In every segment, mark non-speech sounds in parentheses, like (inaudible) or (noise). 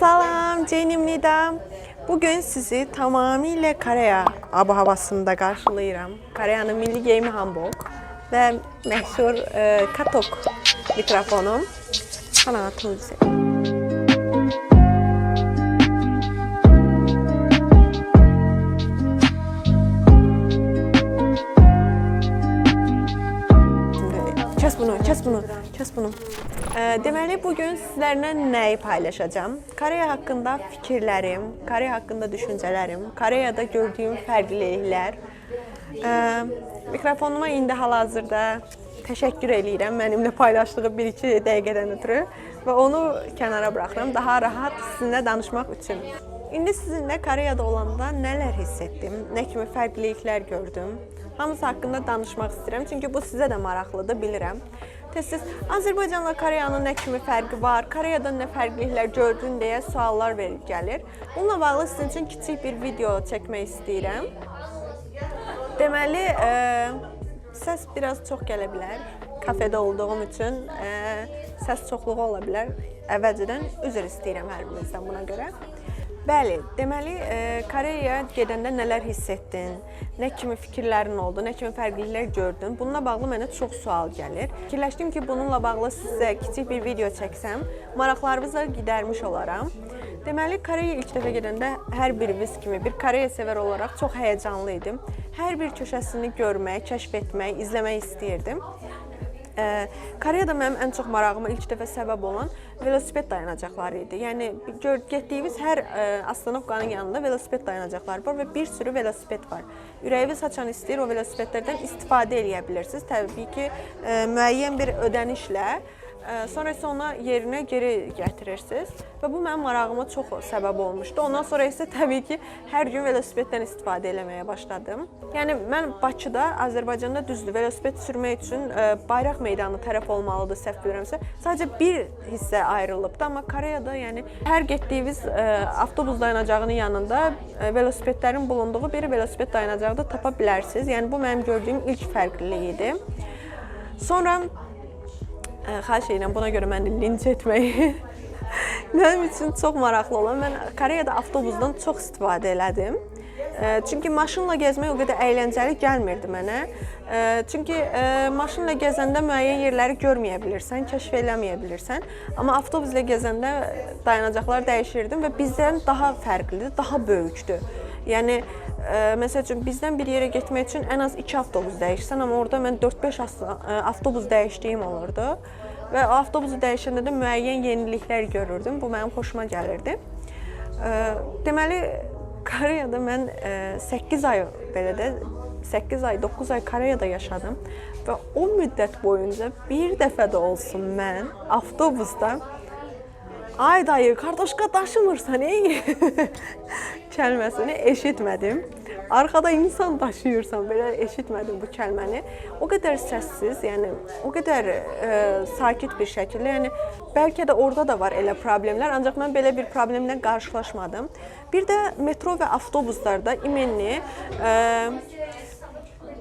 Salam, Cenim Nida. Bugün sizi tamamilə Koreya abu havasında qarşılayıram. Koreyanın milli geyimi hanbok və məşhur e, katok mikrofonum. Kanatım bize. Kes bunu, kes bunu, kes bunu. Ee, deməli bu gün sizlərlə nəyi paylaşacağam? Koreya haqqında fikirlərim, Koreya haqqında düşüncələrim, Koreyada gördüyüm fərqliliklər. Ee, mikrofonuma indi hal-hazırda təşəkkür eləyirəm mənimlə paylaşdığı 1-2 dəqiqədən ötürü və onu kənara buraxıram daha rahat sizinlə danışmaq üçün. İndi sizinlə Koreyada olanda nələr hiss etdim, nə kimi fərqliliklər gördüm, hamısı haqqında danışmaq istəyirəm. Çünki bu sizə də maraqlıdır, bilirəm. Tez-tez Azərbaycanla Koreyanın nə kimi fərqi var, Koreyada nə fərqliliklər gördün deyə suallar verib gəlir. Bununla bağlı sizin üçün kiçik bir video çəkmək istəyirəm. Deməli, e, səs biraz çox gələ bilər. Kafedə olduğum üçün e, səs çoxluğu ola bilər. Əvvəlcədən üzr istəyirəm hər birinizdən buna görə. Bəli, deməli, e, Koreyaya gedəndə nələr hiss etdin? Nə kimi fikirlərin oldu? Nə kimi fərqliliklər gördün? Bununla bağlı mənə çox sual gəlir. Fikirləşdim ki, bununla bağlı sizə kiçik bir video çəksəm, maraqlarınızı gidərmiş olaram. Deməli, Koreyaya ilk dəfə gedəndə hər birimiz kimi bir Koreya sevər olaraq çox həyəcanlı idim. Hər bir köşəsini görmək, kəşf etmək, izləmək istəyirdim. Ee, Koreyada mənim ən çox marağıma ilk dəfə səbəb olan velosiped dayanacaqları idi. Yəni gör, getdiyimiz hər ə, astanovkanın yanında velosiped dayanacaqları var və bir sürü velosiped var. Ürəyiniz haçan istəyir o velosipedlərdən istifadə edə bilirsiniz. Təbii ki, ə, müəyyən bir ödənişlə ə, sonra isə ona yerinə geri gətirirsiniz və bu mənim marağıma çox səbəb olmuşdu. Ondan sonra isə təbii ki, hər gün velosipeddən istifadə etməyə başladım. Yəni mən Bakıda, Azərbaycanda düzdür, velosiped sürmək üçün ə, Bayraq meydanı tərəf olmalıdır, səhv bilirəmsə. Sadəcə bir hissə ayrılıbdı, amma Koreyada yəni hər getdiyiniz ə, avtobus dayanacağının yanında ə, velosipedlərin bulunduğu bir velosiped dayanacağı da tapa bilərsiniz. Yəni bu mənim gördüyüm ilk fərqlilik idi. Sonra Ə, xahiş edirəm buna görə məni linç etməyin. (laughs) Mənim üçün çox maraqlı olan mən Koreyada avtobusdan çox istifadə elədim. Ə, Çünki maşınla gəzmək o qədər əyləncəli gəlmirdi mənə. Ə, Çünki ə, maşınla gəzəndə müəyyən yerləri görməyə bilirsən, kəşf eləməyə bilirsən. Amma avtobusla gəzəndə dayanacaqlar dəyişirdim və bizdən daha fərqlidir, daha böyükdür. Yəni ə, məsəl üçün bizdən bir yerə getmək üçün ən az 2 avtobus dəyişsən, amma orada mən 4-5 as- ə, avtobus dəyişdiyim olurdu. Və avtobusu dəyişəndə də müəyyən yeniliklər görürdüm. Bu mənim xoşuma gəlirdi. Ə, Deməli, Koreyada mən ə, 8 ay belə də 8 ay, 9 ay Koreyada yaşadım və o müddət boyunca bir dəfə də olsun mən avtobusda Ay dayı, kartoşka daşımırsan ey (laughs) kəlməsini eşitmədim. Arkada insan daşıyırsan belə eşitmədim bu kəlməni. O qədər səssiz, yəni o qədər ə, sakit bir şəkildə, yəni bəlkə də orada da var elə problemlər, ancaq mən belə bir problemlə qarşılaşmadım. Bir də metro və avtobuslarda imenni ə,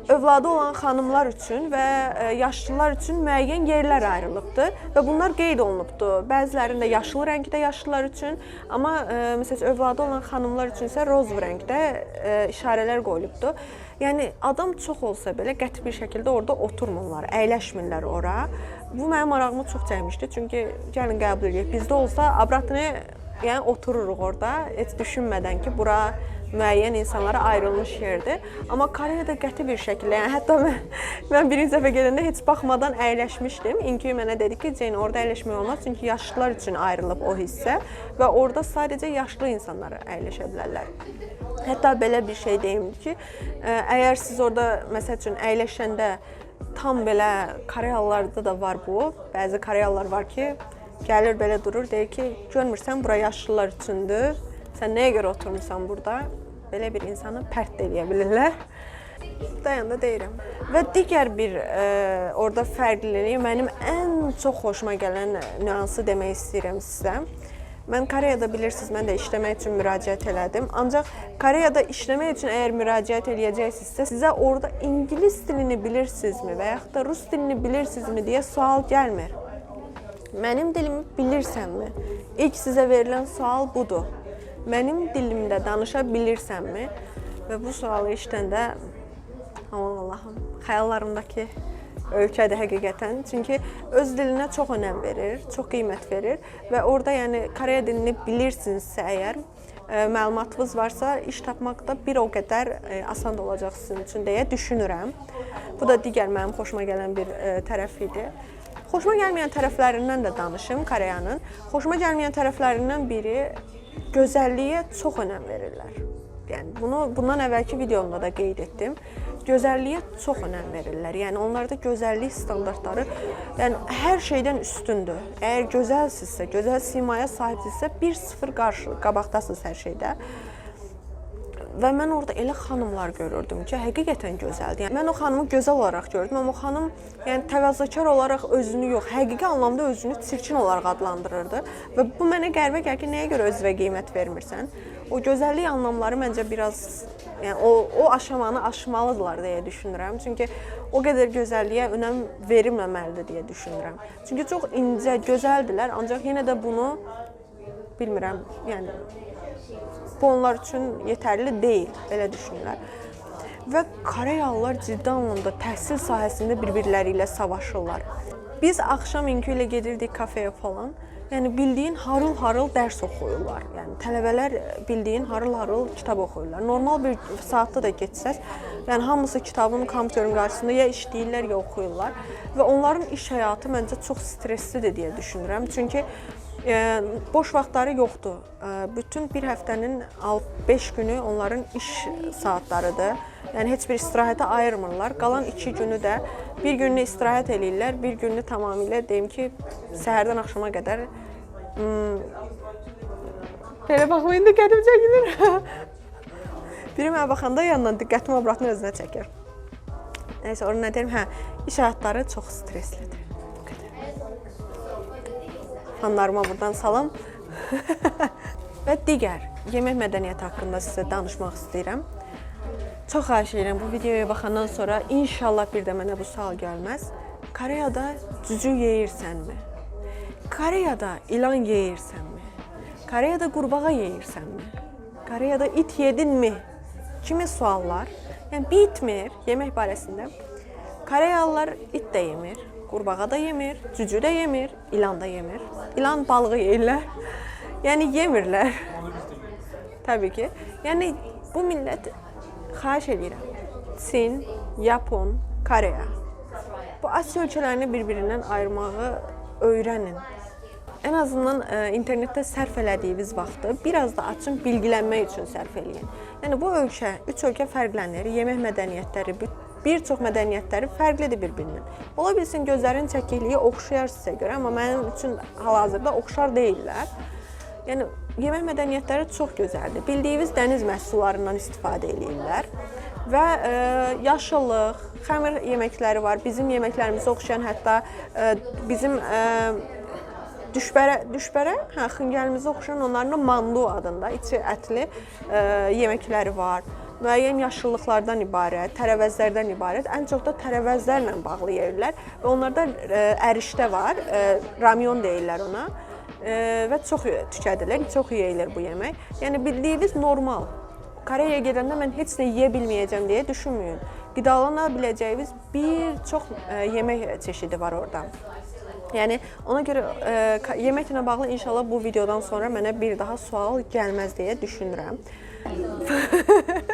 övladı olan xanımlar üçün və ə, yaşlılar üçün müəyyən yerlər ayrılıbdı və bunlar qeyd olunubdu. Bəzilərində yaşıl rəngdə yaşlılar üçün, amma ə, məsələn övladı olan xanımlar üçün isə roz rəngdə ə, işarələr qoyulubdu. Yəni adam çox olsa belə qəti bir şəkildə orada oturmurlar, əyləşmirlər ora. Bu mənim marağımı çox çəkmişdi. Çünki gəlin qəbul edək. Bizdə olsa abratını yəni otururuq orada, heç düşünmədən ki, bura müəyyən insanlara ayrılmış yerdir. Amma Koreyada qəti bir şəkildə, yəni hətta mən, mən birinci dəfə gedəndə heç baxmadan əyləşmişdim. İnki mənə dedi ki, Ceyn orada əyləşmək olmaz, çünki yaşlılar üçün ayrılıb o hissə və orada sadəcə yaşlı insanlar əyləşə bilərlər. Hətta belə bir şey deyim ki, ə, əgər siz orada məsəl üçün əyləşəndə tam belə Koreyalılarda da var bu. Bəzi Koreyalılar var ki, gəlir belə durur, deyir ki, görmürsən bura yaşlılar üçündür. Sən nəyə görə oturmusan burada? Belə bir insanı pərt eləyə bilirlər. Dayanda deyirəm. Və digər bir e, orada fərqlilik mənim ən çox xoşuma gələn nüansı demək istəyirəm sizə. Mən Koreyada bilirsiniz, mən də işləmək üçün müraciət elədim. Ancaq Koreyada işləmək üçün əgər müraciət eləyəcəksinizsə, sizə orada ingilis dilini bilirsinizmi və yaxud da rus dilini bilirsinizmi deyə sual gəlmir. Mənim dilimi bilirsənmi? İlk sizə verilən sual budur. Mənim dilimdə danışa bilirsənmi? Və bu sualı eşidəndə aman Allahım, xəyallarımdakı ölkədə həqiqətən. Çünki öz dilinə çox önəm verir, çox qiymət verir və orada yəni Koreya dilini bilirsinizsə əgər, ə, məlumatınız varsa, iş tapmaq da bir o qədər ə, asan da olacaq sizin üçün deyə düşünürəm. Bu da digər mənim xoşuma gələn bir ə, tərəf idi. Xoşuma gəlməyən tərəflərindən də danışım Koreyanın. Xoşuma gəlməyən tərəflərindən biri gözəlliyə çox önəm verirlər. Yəni bunu bundan əvvəlki videomda da qeyd etdim. Gözəlliyə çox önəm verirlər. Yəni onlarda gözəllik standartları yəni hər şeydən üstündür. Əgər gözəlsinizsə, gözəl simaya sahibsinizsə 1-0 qarşı qabaqdasınız hər şeydə. Və mən orada elə xanımlar görürdüm ki, həqiqətən gözəldir. Yəni mən o xanımı gözəl olaraq gördüm, amma o xanım yəni təvazökar olaraq özünü yox, həqiqi anlamda özünü çirkin olaraq adlandırırdı və bu mənə qəribə gəlir ki, nəyə görə özünə qiymət vermirsən? O gözəllik anlamları məncə biraz yəni o o aşamanı aşmalıdılar deyə düşünürəm. Çünki o qədər gözəlliyə önəm verilməməlidir deyə düşünürəm. Çünki çox incə, gözəldilər, ancaq yenə də bunu bilmirəm, yəni bu onlar üçün yetərli deyil, belə düşünürlər. Və Koreyalılar ciddi anlamda təhsil sahəsində bir-birləri ilə savaşırlar. Biz axşam İnkü ilə gedirdik kafeyə falan. Yəni bildiyin harıl-harıl dərs oxuyurlar. Yəni tələbələr bildiyin harıl-harıl kitab oxuyurlar. Normal bir saatda da getsəz, yəni hamısı kitabın kompüterin qarşısında ya işləyirlər, ya oxuyurlar və onların iş həyatı məncə çox stresslidir deyə düşünürəm. Çünki e, boş vaxtları yoxdur. E, bütün bir həftənin 5 günü onların iş saatlarıdır. Yəni heç bir istirahətə ayırmırlar. Qalan 2 günü də bir gününü istirahət eləyirlər, bir gününü tamamilə deyim ki, səhərdən axşama qədər hmm, belə baxmayın da qədim çəkilir. (laughs) Biri mənə baxanda yandan diqqətimi obratını özünə çəkir. Nəysə, onu nə deyim? Hə, iş həyatları çox stresslidir. Fanlarıma buradan salam. (laughs) Və digər yemək mədəniyyəti haqqında sizə danışmaq istəyirəm. Çox xahiş edirəm bu videoya baxandan sonra inşallah bir də mənə bu sual gəlməz. Koreyada cücü yeyirsənmi? Koreyada ilan yeyirsənmi? Koreyada qurbağa yeyirsənmi? Koreyada it yedinmi? Kimi suallar. Yəni bitmir yemək barəsində. Koreyalılar it də yemir, qurbağa da yemir, cücü də yemir, ilan da yemir. İlan balığı yeyirlər. (laughs) Yəni yemirlər. (laughs) Təbii ki. Yəni bu millət xahiş edirəm. Çin, Yapon, Koreya. Bu Asiya ölkələrini bir-birindən ayırmağı öyrənin. Ən azından ə, internetdə sərf elədiyiniz vaxtı biraz da açın bilgilənmək üçün sərf eləyin. Yəni bu ölkə, üç ölkə fərqlənir. Yemək mədəniyyətləri, bir- çox mədəniyyətləri fərqlidir bir-birindən. Ola bilsin gözlərin çəkikliyi oxşayar sizə görə, amma mənim üçün hal-hazırda oxşar deyillər. Yəni yemək mədəniyyətləri çox gözəldir. Bildiyiniz dəniz məhsullarından istifadə eləyirlər və ə, yaşıllıq, xəmir yeməkləri var. Bizim yeməklərimizə oxşayan hətta ə, bizim ə, düşbərə, düşbərə, hə, xıngəlimizə oxşayan onların da mandu adında içi ətli ə, yeməkləri var. Müəyyən yaşıllıqlardan ibarət, tərəvəzlərdən ibarət. Ən çox da tərəvəzlərlə bağlı yeyirlər və onlarda ə, ərişdə var, ə, ramyon deyirlər ona. Ə, və çox tükədilir, çox yeyilir bu yemək. Yəni bildiyiniz normal. Koreyaya gedəndə mən heç nə yeyə bilməyəcəm deyə düşünməyin. Qidalana biləcəyiniz bir çox yemək çeşidi var orada. Yəni ona görə ka- yeməklə bağlı inşallah bu videodan sonra mənə bir daha sual gəlməz deyə düşünürəm. (laughs)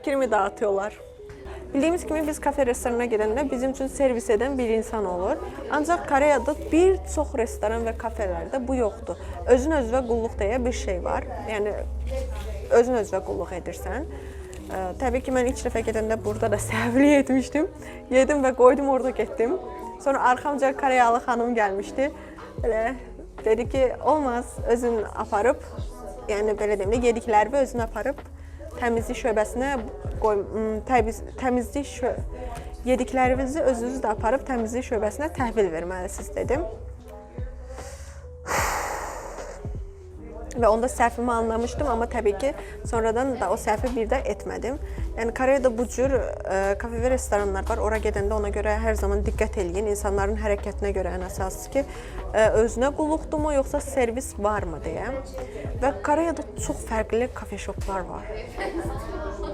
Fikrimi dağıtıyorlar. Bildiyimiz kimi biz kafe restorana gedəndə bizim üçün servis edən bir insan olur. Ancaq Koreyada bir çox restoran və kafelərdə bu yoxdur. Özün özünə qulluq deyə bir şey var. Yəni özün özünə qulluq edirsən. Ə, Təbii ki, mən ilk dəfə gedəndə burada da (laughs) səhvlik etmişdim. Yedim və qoydum orada getdim. Sonra arxamca Koreyalı xanım gəlmişdi. Belə dedi ki, olmaz, özün aparıb, yəni belə deyim də yediklərimi özün aparıb təmizlik şöbəsinə qoy, təmiz, təmizlik şö yediklərinizi özünüz də aparıb təmizlik şöbəsinə təhvil verməlisiniz dedim. Və onda səhvimi anlamışdım, amma təbii ki, sonradan da o səhvi bir də etmədim. Yəni Koreyada bu cür ə, kafe və restoranlar var. Ora gedəndə ona görə hər zaman diqqət eləyin. İnsanların hərəkətinə görə ən əsası ki, ə, özünə qulluqdurmu yoxsa servis varmı deyə. Və Koreyada çox fərqli kafe shoplar var.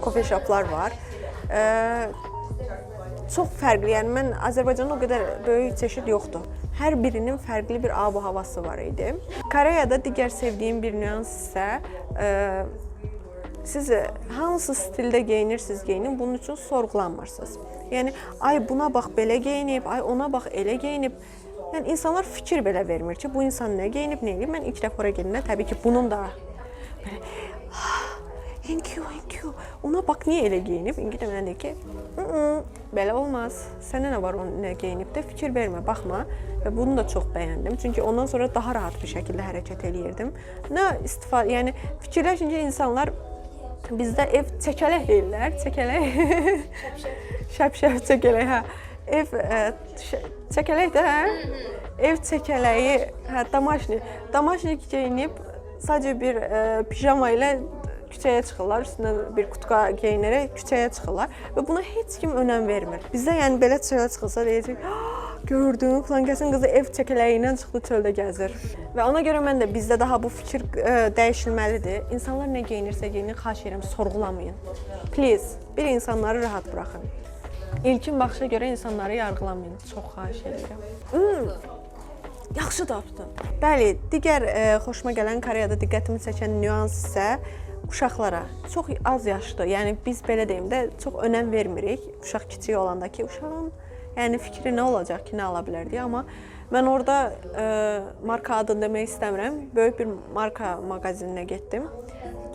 Kafe shoplar var. Ə, çox fərqli. Yəni mən Azərbaycanda o qədər böyük çeşid yoxdur. Hər birinin fərqli bir ab havası var idi. Koreyada digər sevdiyim bir nüans isə ə, siz hansı stildə geyinirsiniz, geyinin, bunun üçün sorğulanmırsınız. Yəni ay buna bax belə geyinib, ay ona bax elə geyinib. Yəni insanlar fikir belə vermir ki, bu insan nə geyinib, nə edib. Mən ilk dəfə ora gedəndə təbii ki, bunun da "Ah, Thank you, thank you. Ona bax niyə elə geyinib? İngi də mənə ki, "Hı -hı, belə olmaz. Sənə nə var o nə geyinib də fikir vermə, baxma." Və bunu da çox bəyəndim. Çünki ondan sonra daha rahat bir şəkildə hərəkət eləyirdim. Nə istifadə, yəni fikirləşin ki, insanlar bizdə ev çəkələk deyirlər, çəkələk. Şəp-şəp çəkələk, hə. Ev çəkələk də, hə? Ev çəkələyi, hə, damaşnik. Damaşnik geyinib sadəcə bir ə, pijama ilə küçəyə çıxırlar, üstünə bir kutka geyinərək küçəyə çıxırlar və buna heç kim önəm vermir. Bizdə yəni belə çölə çıxılsa deyəcək, "Ah, gördün, falan kəsin qızı ev çəkələyi ilə çıxdı çöldə gəzir." Və ona görə mən də bizdə daha bu fikir ə, dəyişilməlidir. İnsanlar nə geyinirsə geyinin, xahiş edirəm, sorğulamayın. Please, bir insanları rahat buraxın. İlkin baxışa görə insanları yargılamayın. Çox xahiş edirəm. Hmm, Yaxşı tapdın. Bəli, digər e, xoşuma gələn Koreyada diqqətimi çəkən nüans isə uşaqlara. Çox az yaşlı, yəni biz belə deyim də, çox önəm vermirik uşaq kiçik olanda ki, uşağın yəni fikri nə olacaq ki, nə ala bilər deyə, amma mən orada e, marka adını demək istəmirəm. Böyük bir marka mağazininə getdim.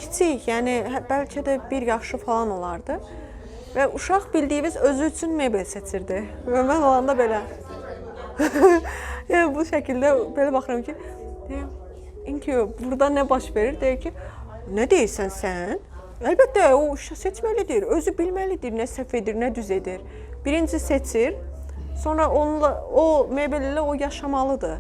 Kiçik, yəni bəlkə də 1 yaşı falan olardı. Və uşaq bildiyimiz özü üçün mebel seçirdi. Və mən olanda belə (laughs) yəni bu şəkildə belə baxıram ki, deyirəm, "İnki burada nə baş verir?" Deyir ki, "Nə deyirsən sən?" Əlbəttə o seçməlidir, özü bilməlidir nə səhv edir, nə düz edir. Birinci seçir, sonra onunla o mebel ilə o yaşamalıdır.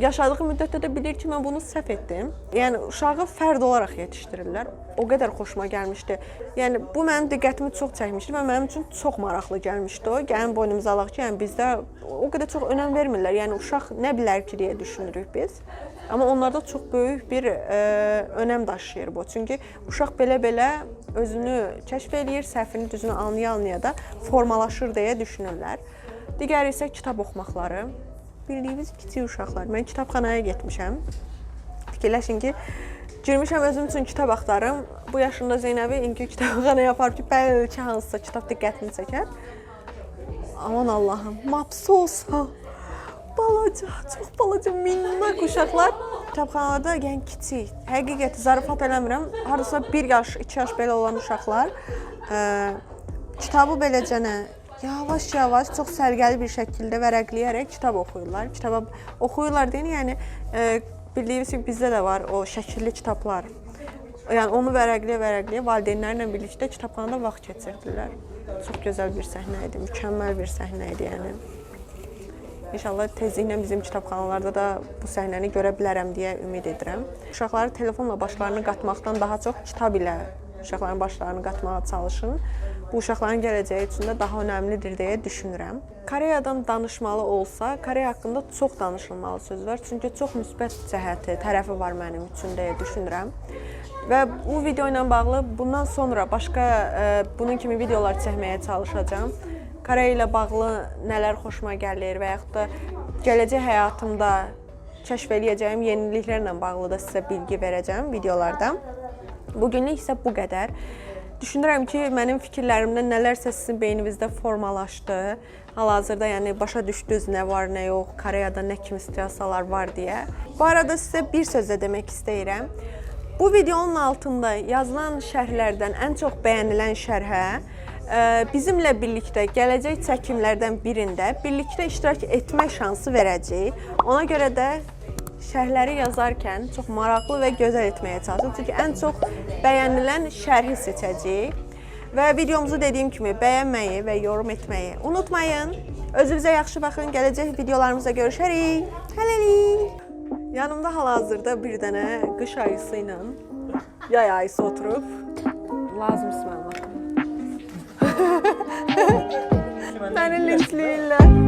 Yaşadığı müddətdə də bilir ki, mən bunu səhv etdim. Yəni uşağı fərd olaraq yetişdirirlər. O qədər xoşuma gəlmişdi. Yəni bu mənim diqqətimi çox çəkmişdi və mənim üçün çox maraqlı gəlmişdi o. Gəlin boynumuza alaq ki, yəni bizdə o qədər çox önəm vermirlər. Yəni uşaq nə bilər ki deyə düşünürük biz. Amma onlarda çox böyük bir e, önəm daşıyır bu. Çünki uşaq belə-belə özünü kəşf eləyir, səhvini düzünü anlaya-anlaya da formalaşır deyə düşünürlər. Digəri isə kitab oxumaqları. Bildiyiniz kiçik uşaqlar. Mən kitabxanaya getmişəm. Fikirləşin ki, girmişəm özüm üçün kitab axtarım. Bu yaşında Zeynəbi indi kitabxanaya aparıb ki, bəlkə hansısa kitab diqqətini çəkər. Aman Allahım, mapsı olsa balaca, çox balaca minnək uşaqlar kitabxanalarda yəni kiçik. Həqiqəti zarafat eləmirəm. Hardasa 1 yaş, 2 yaş belə olan uşaqlar ə, kitabı beləcənə yavaş-yavaş çox sərgəli bir şəkildə vərəqləyərək kitab oxuyurlar. Kitaba oxuyurlar deyin, yəni ə, bildiyiniz kimi bizdə də var o şəkilli kitablar. Yəni onu vərəqləyə-vərəqləyə valideynlərlə birlikdə kitabxanada vaxt keçirdilər. Çox gözəl bir səhnə idi, mükəmməl bir səhnə idi, yəni. İnşallah tezliklə bizim kitabxanalarda da bu səhnəni görə bilərəm deyə ümid edirəm. Uşaqları telefonla başlarını qatmaqdan daha çox kitab ilə uşaqların başlarını qatmağa çalışın. Bu uşaqların gələcəyi üçün də daha önəmlidir deyə düşünürəm. Koreyadan danışmalı olsa, Koreya haqqında çox danışılmalı söz var. Çünki çox müsbət cəhəti, tərəfi var mənim üçün deyə düşünürəm. Və bu video ilə bağlı bundan sonra başqa ə, bunun kimi videolar çəkməyə çalışacağam. Koreya ilə bağlı nələr xoşuma gəlir və yaxud da gələcək həyatımda kəşf eləyəcəyim yeniliklərlə bağlı da sizə bilgi verəcəm videolarda. Bu günlük isə bu qədər. Düşünürəm ki, mənim fikirlərimdən nələrsə sizin beyninizdə formalaşdı. Hal-hazırda yəni başa düşdünüz nə var, nə yox, Koreyada nə kimi situasiyalar var deyə. Bu arada sizə bir sözlə demək istəyirəm. Bu videonun altında yazılan şərhlərdən ən çox bəyənilən şərhə ə, bizimlə birlikdə gələcək çəkimlərdən birində birlikdə iştirak etmək şansı verəcəyik. Ona görə də şərhləri yazarkən çox maraqlı və gözəl etməyə çalışın. Çünki ən çox bəyənilən şərhi seçəcəyik. Və videomuzu dediyim kimi bəyənməyi və yorum etməyi unutmayın. Özünüzə yaxşı baxın. Gələcək videolarımızda görüşərik. Hələlik. Yanımda hal-hazırda bir dənə qış ayısı ilə yay ayısı oturub. Lazımsız haqqımda. Məni linçləyirlər.